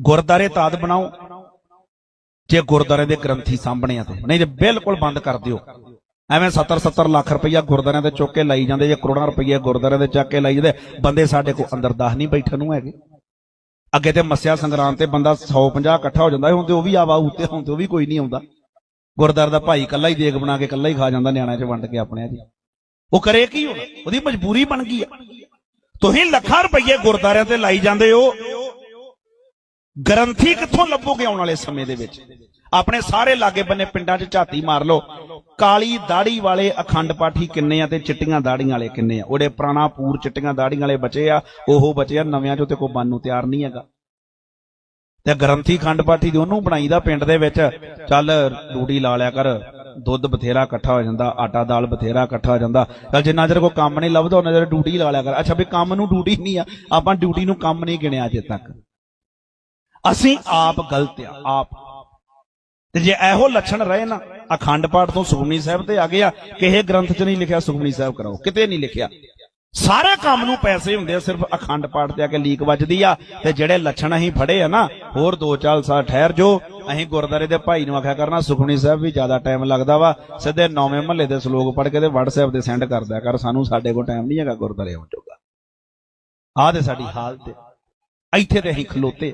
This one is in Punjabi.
ਗੁਰਦਾਰੇ ਤਾਦ ਬਣਾਓ। ਜੇ ਗੁਰਦਾਰੇ ਦੇ ਗ੍ਰੰਥੀ ਸਾਹਮਣੇ ਆ ਤੇ। ਨਹੀਂ ਤੇ ਬਿਲਕੁਲ ਬੰਦ ਕਰ ਦਿਓ। ਐਵੇਂ 70 70 ਲੱਖ ਰੁਪਈਆ ਗੁਰਦਾਰਿਆਂ ਦੇ ਚੁੱਕ ਕੇ ਲਾਈ ਜਾਂਦੇ, ਜੇ ਕਰੋੜਾਂ ਰੁਪਈਆ ਗੁਰਦਾਰਿਆਂ ਦੇ ਚੱਕ ਕੇ ਲਾਈ ਜਾਂਦੇ, ਬੰਦੇ ਸਾਡੇ ਕੋਲ ਅੰਦਰ ਦਾਹ ਨਹੀਂ ਬੈਠਣ ਨੂੰ ਹੈਗੇ। ਅੱਗੇ ਤੇ ਮੱਸਿਆ ਸੰਗਰਾਮ ਤੇ ਬੰਦਾ 150 ਇਕੱਠਾ ਹੋ ਜਾਂਦਾ, ਹੁਣ ਤੇ ਉਹ ਵੀ ਆਵਾ ਉੱਤੇ, ਹੁਣ ਤੇ ਉਹ ਵੀ ਕੋਈ ਨਹੀਂ ਆਉਂਦਾ। ਗੁਰਦਾਰ ਦਾ ਭਾਈ ਇਕੱਲਾ ਹੀ ਦੇਗ ਬਣਾ ਕੇ ਇਕੱਲਾ ਹੀ ਖਾ ਜਾਂਦਾ ਨਿਆਣਿਆਂ 'ਚ ਵੰਡ ਕੇ ਆਪਣਿਆਂ 'ਚ ਉਹ ਕਰੇ ਕੀ ਹੁਣ? ਉਹਦੀ ਮਜਬੂਰੀ ਬਣ ਗਈ ਆ। ਤੁਸੀਂ ਲੱਖਾਂ ਰੁਪਈਏ ਗੁਰਦਾਰਿਆਂ ਤੇ ਲਾਈ ਜਾਂਦੇ ਹੋ। ਗਰੰਥੀ ਕਿੱਥੋਂ ਲੱਭੋਗੇ ਆਉਣ ਵਾਲੇ ਸਮੇਂ ਦੇ ਵਿੱਚ? ਆਪਣੇ ਸਾਰੇ ਲਾਗੇ ਬੰਨੇ ਪਿੰਡਾਂ 'ਚ ਝਾਤੀ ਮਾਰ ਲਓ। ਕਾਲੀ ਦਾੜੀ ਵਾਲੇ ਅਖੰਡ ਪਾਠੀ ਕਿੰਨੇ ਆ ਤੇ ਚਿੱਟੀਆਂ ਦਾੜੀਆਂ ਵਾਲੇ ਕਿੰਨੇ ਆ? ਉਹਦੇ ਪੁਰਾਣਾ ਪੂਰ ਚਿੱਟੀਆਂ ਦਾੜੀਆਂ ਵਾਲੇ ਬਚੇ ਆ, ਉਹ ਬਚੇ ਆ, ਨਵਿਆਂ 'ਚੋਂ ਤੇ ਕੋਈ ਬੰਨ ਨੂੰ ਤਿਆਰ ਨਹੀਂ ਹੈਗਾ। ਤੇ ਗ੍ਰੰਥੀ ਖੰਡ ਪਾਠੀ ਦੀ ਉਹਨੂੰ ਬਣਾਈਦਾ ਪਿੰਡ ਦੇ ਵਿੱਚ। ਚੱਲ ਡੂੜੀ ਲਾ ਲਿਆ ਕਰ, ਦੁੱਧ ਬਥੇਰਾ ਇਕੱਠਾ ਹੋ ਜਾਂਦਾ, ਆਟਾ ਦਾਲ ਬਥੇਰਾ ਇਕੱਠਾ ਹੋ ਜਾਂਦਾ। ਚੱਲ ਜਿੰਨਾ ਚਿਰ ਕੋਈ ਕੰਮ ਨਹੀਂ ਲੱਭਦਾ ਉਹਨਾਂ ਚਿਰ ਡਿਊਟੀ ਲਾ ਲਿਆ ਕਰ। ਅੱਛਾ ਵੀ ਕੰਮ ਨੂੰ ਡਿਊਟੀ ਨਹੀਂ ਆ, ਆਪਾਂ ਡਿਊਟੀ ਨੂੰ ਕੰਮ ਨਹੀਂ ਗਿਣਿਆ ਅਜੇ ਤੱਕ। ਅਸੀਂ ਆਪ ਗਲਤ ਆ, ਆਪ। ਤੇ ਜੇ ਇਹੋ ਲੱਛਣ ਰਹੇ ਨਾ, ਅਖੰਡ ਪਾਠ ਤੋਂ ਸੁਖਮਨੀ ਸਾਹਿਬ ਤੇ ਆ ਗਿਆ ਕਿਸੇ ਗ੍ਰੰਥ 'ਚ ਨਹੀਂ ਲਿਖਿਆ ਸੁਖਮਨੀ ਸਾਹਿਬ ਕਰਾਓ ਕਿਤੇ ਨਹੀਂ ਲਿਖਿਆ। ਸਾਰੇ ਕੰਮ ਨੂੰ ਪੈਸੇ ਹੁੰਦੇ ਆ, ਸਿਰਫ ਅਖੰਡ ਪਾਠ ਤੇ ਆ ਕੇ ਲੀਕ ਵੱਜਦੀ ਆ, ਤੇ ਜਿਹੜੇ ਲੱਛਣ ਅਸੀਂ ਫੜੇ ਆ ਨਾ, ਹੋਰ ਦੋ ਚਾਲ ਸਾਲ ਠਹਿਰ ਜੋ, ਅਸੀਂ ਗੁਰਦਾਰੇ ਦੇ ਭਾਈ ਨੂੰ ਆਖਿਆ ਕਰਨਾ, ਸੁਖਮਨੀ ਸਾਹਿਬ ਵੀ ਜ਼ਿਆਦਾ ਟਾਈਮ ਲੱਗਦਾ ਵਾ, ਸਿੱਧੇ ਨੌਵੇਂ ਮਹੱਲੇ ਦੇ ਸ਼ਲੋਕ ਪੜ੍ਹ ਕੇ ਤੇ WhatsApp ਤੇ ਸੈਂਡ ਕਰਦਾ ਕਰ ਸਾਨੂੰ ਸਾਡੇ ਕੋਲ ਟਾਈਮ ਨਹੀਂ ਹੈਗਾ ਗੁਰਦਾਰੇ ਆਉਣ ਜੋਗਾ। ਆਹ ਤੇ ਸਾਡੀ ਹਾਲਤ ਇੱਥੇ ਤੇ ਅਸੀਂ ਖਲੋਤੇ।